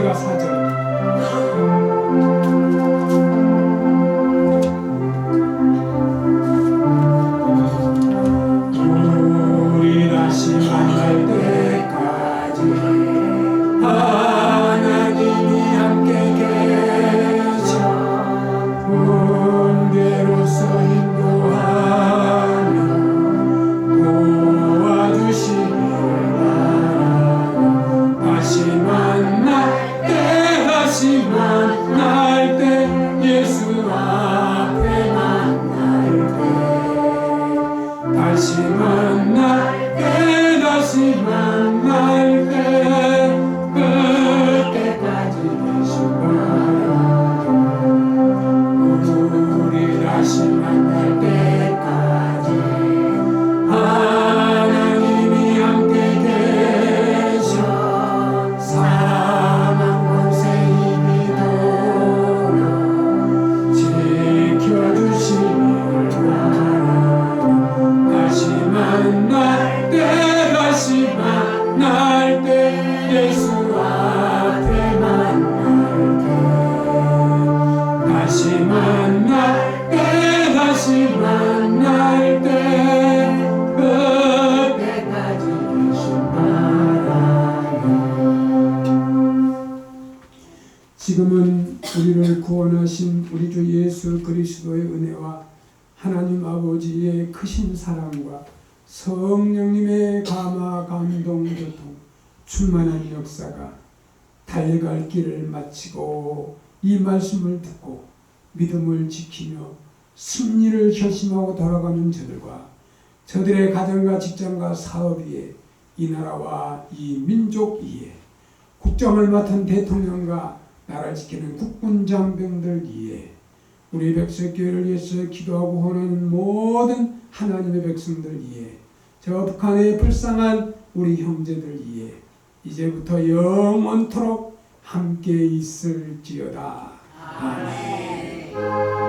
you, God's 다시 지금은 우리를 구원하신 우리 주 예수 그리스도의 은혜와 하나님 아버지의 크신 사랑과 성령님의 감화 감동 교통 충만한 역사가 달려갈 길을 마치고 이 말씀을 듣고 믿음을 지키며 승리를 결심하고 돌아가는 저들과 저들의 가정과 직장과 사업 위에 이 나라와 이 민족 위에 국정을 맡은 대통령과 나라를 지키는 국군 장병들 위에 우리 백석교회를 위해서 기도하고 호는 모든 하나님의 백성들 위에 저 북한의 불쌍한 우리 형제들 위에 이제부터 영원토록 함께 있을지어다. 아멘.